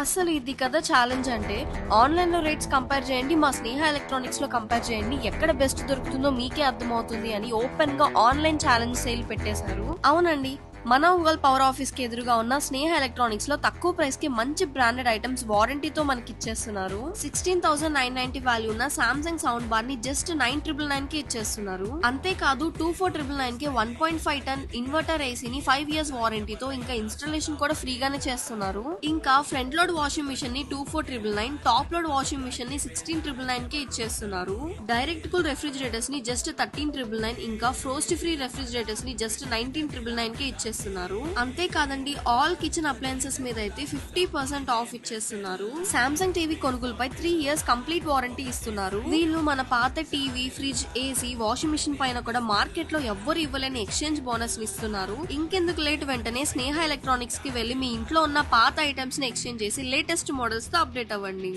అసలు ఇది కదా ఛాలెంజ్ అంటే ఆన్లైన్లో రేట్స్ కంపేర్ చేయండి మా స్నేహ ఎలక్ట్రానిక్స్లో కంపేర్ చేయండి ఎక్కడ బెస్ట్ దొరుకుతుందో మీకే అర్థమవుతుంది అని ఓపెన్గా ఆన్లైన్ ఛాలెంజ్ సేల్ పెట్టేశారు. అవునండి. మన ఒంగోల్ పవర్ ఆఫీస్కి ఎదురుగా ఉన్న స్నేహ ఎలక్ట్రానిక్స్లో తక్కువ ప్రైస్కి మంచి బ్రాండెడ్ ఐటమ్స్ వారంటీతో మనకి ఇచ్చేస్తున్నారు sixteen thousand nine ninety value ఉన్న సామ్సంగ్ సౌండ్ బార్ని జస్ట్ నైన్ ట్రిపుల్ నైన్కి ఇచ్చేస్తున్నారు. అంతేకాదు టూ ఫోర్ ట్రిపుల్ నైన్కి one point five ton inverter ఏసీని five years వారంటీతో ఇంకా ఇన్స్టాలేషన్ కూడా ఫ్రీగానే చేస్తున్నారు. ఇంకా ఫ్రంట్ లోడ్ వాషింగ్ మిషన్ని two four triple nine top load washing మిషన్ని సిక్స్టీన్ ట్రిపుల్ నైన్కి ఇచ్చేస్తున్నారు. డైరెక్ట్ కూల్ రెఫ్రిజిరేటర్స్ని జస్ట్ థర్టీన్ ట్రిపుల్ నైన్ ఇంకా ఫ్రోస్ట్ ఫ్రీ రెఫ్రిజిరేటర్స్ని జస్ట్ నైన్టీన్ ట్రిపుల్ నైన్కి ఇచ్చేస్తున్నారు. అంతేకాదండి ఆల్ కిచెన్ అప్లయన్సెస్ మీద అయితే ఫిఫ్టీ పర్సెంట్ ఆఫ్ ఇచ్చేస్తున్నారు సామ్సంగ్ టీవీ కొనుగోలుపై త్రీ ఇయర్స్ కంప్లీట్ వారంటీ ఇస్తున్నారు. వీళ్ళు మన పాత TV fridge AC washing machine పైన కూడా మార్కెట్లో ఎవ్వరు ఇవ్వలేని ఎక్స్చేంజ్ బోనస్ ఇస్తున్నారు. ఇంకెందుకు లేట్ వెంటనే స్నేహ ఎలక్ట్రానిక్స్కి వెళ్ళి మీ ఇంట్లో ఉన్న పాత ఐటమ్స్ని ఎక్స్చేంజ్ చేసి లేటెస్ట్ మోడల్స్తో అప్డేట్ అవ్వండి.